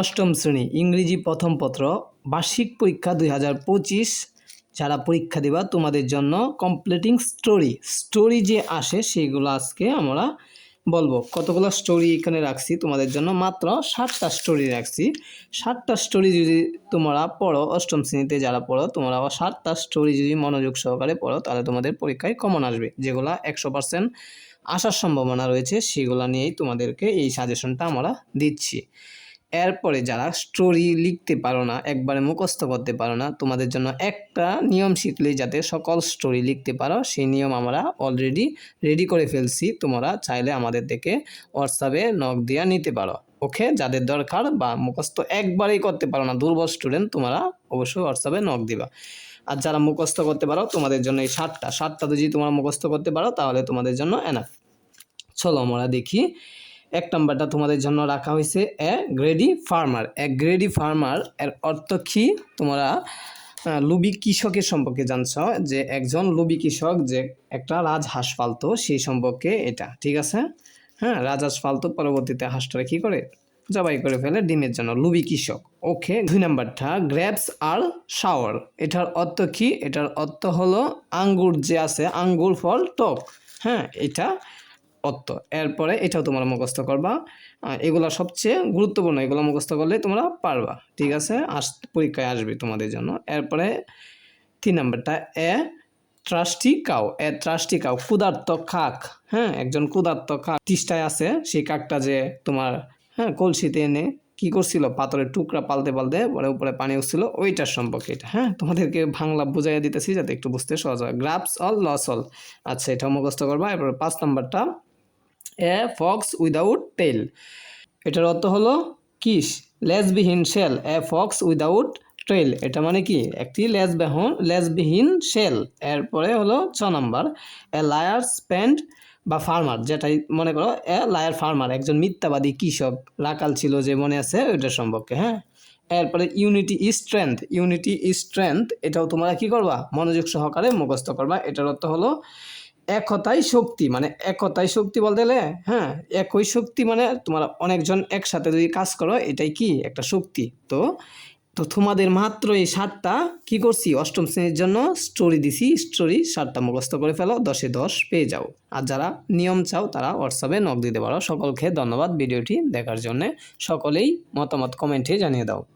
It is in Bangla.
অষ্টম শ্রেণি, ইংরেজি প্রথম পত্র, বার্ষিক পরীক্ষা দুই হাজার পঁচিশ। যারা পরীক্ষা দিবা, তোমাদের জন্য কমপ্লিটিং স্টোরি স্টোরি যে আসে, সেগুলো আজকে আমরা বলব। কতগুলো স্টোরি এখানে রাখছি, তোমাদের জন্য মাত্র ষাটটা স্টোরি রাখছি। ষাটটা স্টোরি যদি তোমরা পড়ো, অষ্টম শ্রেণীতে যারা পড়ো, তোমরা ষাটটা স্টোরি যদি মনোযোগ সহকারে পড়ো, তাহলে তোমাদের পরীক্ষায় কমন আসবে। যেগুলা একশো পার্সেন্ট আসার সম্ভাবনা রয়েছে, সেগুলো নিয়েই তোমাদেরকে এই সাজেশনটা আমরা দিচ্ছি। এরপরে যারা স্টোরি লিখতে পারো না, একবারে মুখস্থ করতে পারো না, তোমাদের জন্য একটা নিয়ম শিখলেই যাতে সকল স্টোরি লিখতে পারো, সেই নিয়ম আমরা অলরেডি রেডি করে ফেলছি। তোমরা চাইলে আমাদের থেকে হোয়াটসঅ্যাপে নক দিয়ে নিতে পারো। ওকে যাদের দরকার বা মুখস্থ একবারেই করতে পারো না, দুর্বল স্টুডেন্ট তোমরা অবশ্যই হোয়াটসঅ্যাপে নক দিবা। আর যারা মুখস্থ করতে পারো, তোমাদের জন্য এই ষাটটা ষাটটা যদি তোমরা মুখস্থ করতে পারো, তাহলে তোমাদের জন্য এনাফ চলো আমরা দেখি এক নম্বরটা তোমাদের জন্য রাখা হয়েছে, a greedy farmer. A greedy farmer এর অর্থ কি? তোমরা লুবি কৃষকের সম্পর্কে জানছ যে একজন লুবি কৃষক যে একটা রাজহাঁস পালতো সেই সম্পর্কে এটা, ঠিক আছে? হ্যাঁ রাজহাঁস পালতো পরবর্তীতে হাঁসটারে কি করে? জবাই করে ফেলে ডিমের জন্য, লুবি কৃষক। ওকে, দুই নাম্বারটা গ্রেপস আর শাওয়ার। এটার অর্থ কি? এটার অর্থ হলো আঙ্গুর যে আছে, আঙ্গুর ফল টক। হ্যাঁ এটা অর্থ। এরপরে এটাও তোমরা মুখস্থ করবা। এগুলো সবচেয়ে গুরুত্বপূর্ণ, এগুলো মুখস্থ করলে তোমরা পারবা। ঠিক আছে? আস, পরীক্ষায় আসবে তোমাদের জন্য। এরপরে তিন নাম্বারটা, a thirsty crow. A thirsty crow, ক্ষুধার্ত কাক। হ্যাঁ একজন ক্ষুধার্ত কাক তিষ্টায় আছে। সেই কাকটা যে তোমার হ্যাঁ কলসিতে এনে কি করছিল? পাথরের টুকরা পালতে পালতে পরে উপরে পানি উঠছিল। ওইটার সম্পর্কে এটা হ্যাঁ? তোমাদেরকে বাংলা বুঝাইয়া দিতেছি যাতে একটু বুঝতে সহজ হয়। Grasp all, lose all. আচ্ছা এটা মুখস্থ করবা। এরপরে পাঁচ নাম্বারটা এ ফক্স উইদাউট টেল। এটার অর্থ হলো কিস লেজবিহীন শেল। এ ফক্স উইদাউট ট্রেল এটা মানে কি? একটি লেজবিহীন লেজবিহীন শেল। এরপরে হলো ছ নাম্বার, এ লায়ার স্প্যান্ড বা ফার্মার, যেটাই মনে করো, এ লায়ার ফার্মার, একজন মিথ্যাবাদী কৃষক, রাকাল ছিল যে মনে আছে ওইটার সম্পর্কে হ্যাঁ? এরপরে ইউনিটি স্ট্রেংথ ইউনিটি স্ট্রেংথ, এটাও তোমরা কি করবা? মনোযোগ সহকারে মুখস্থ করবা। এটার অর্থ হলো একতাই শক্তি মানে একতাই শক্তি বলতে গেলে হ্যাঁ একই শক্তি মানে তোমার অনেকজন একসাথে যদি কাজ করো, এটাই কি? একটা শক্তি। তো তো তোমাদের মাত্র এই সাতটা কি করছি? অষ্টম শ্রেণির জন্য স্টোরি দিছি। স্টোরি সাতটা মুখস্থ করে ফেলো, দশে দশ পেয়ে যাও। আর যারা নিয়ম চাও, তারা হোয়াটসঅ্যাপে নক দিতে পারো। সকলকে ধন্যবাদ ভিডিওটি দেখার জন্য। সকলেই মতামত কমেন্টে জানিয়ে দাও।